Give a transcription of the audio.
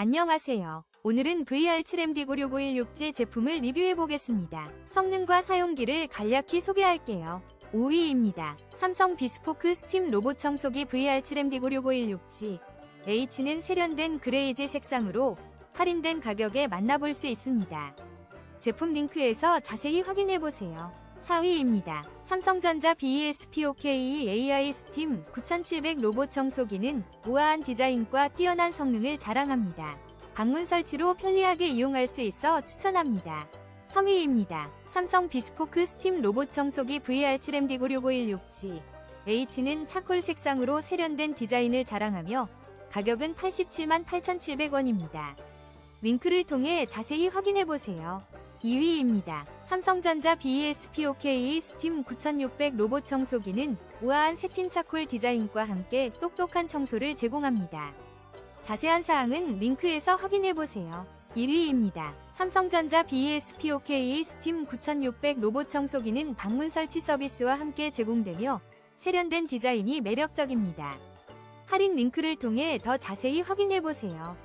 안녕하세요. 오늘은 VR7MD96516G 제품을 리뷰해보겠습니다. 성능과 사용기를 간략히 소개할게요. 5위입니다. 삼성 비스포크 스팀 로봇 청소기 VR7MD96516G H는 세련된 그레이지 색상으로 할인된 가격에 만나볼 수 있습니다. 제품 링크에서 자세히 확인해보세요. 4위입니다. 삼성전자 BESPOKE AI 스팀 9700 로봇 청소기는 우아한 디자인과 뛰어난 성능을 자랑합니다. 방문 설치로 편리하게 이용할 수 있어 추천합니다. 3위입니다. 삼성 비스포크 스팀 로봇 청소기 VR7MD96516G H는 차콜 색상으로 세련된 디자인을 자랑하며 가격은 87만 8,700원입니다. 링크를 통해 자세히 확인해보세요. 2위입니다. 삼성전자 BESPOKE 스팀 9600 로봇 청소기는 우아한 세틴 차콜 디자인과 함께 똑똑한 청소를 제공합니다. 자세한 사항은 링크에서 확인해보세요. 1위입니다. 삼성전자 BESPOKE 스팀 9600 로봇 청소기는 방문 설치 서비스와 함께 제공되며 세련된 디자인이 매력적입니다. 할인 링크를 통해 더 자세히 확인해보세요.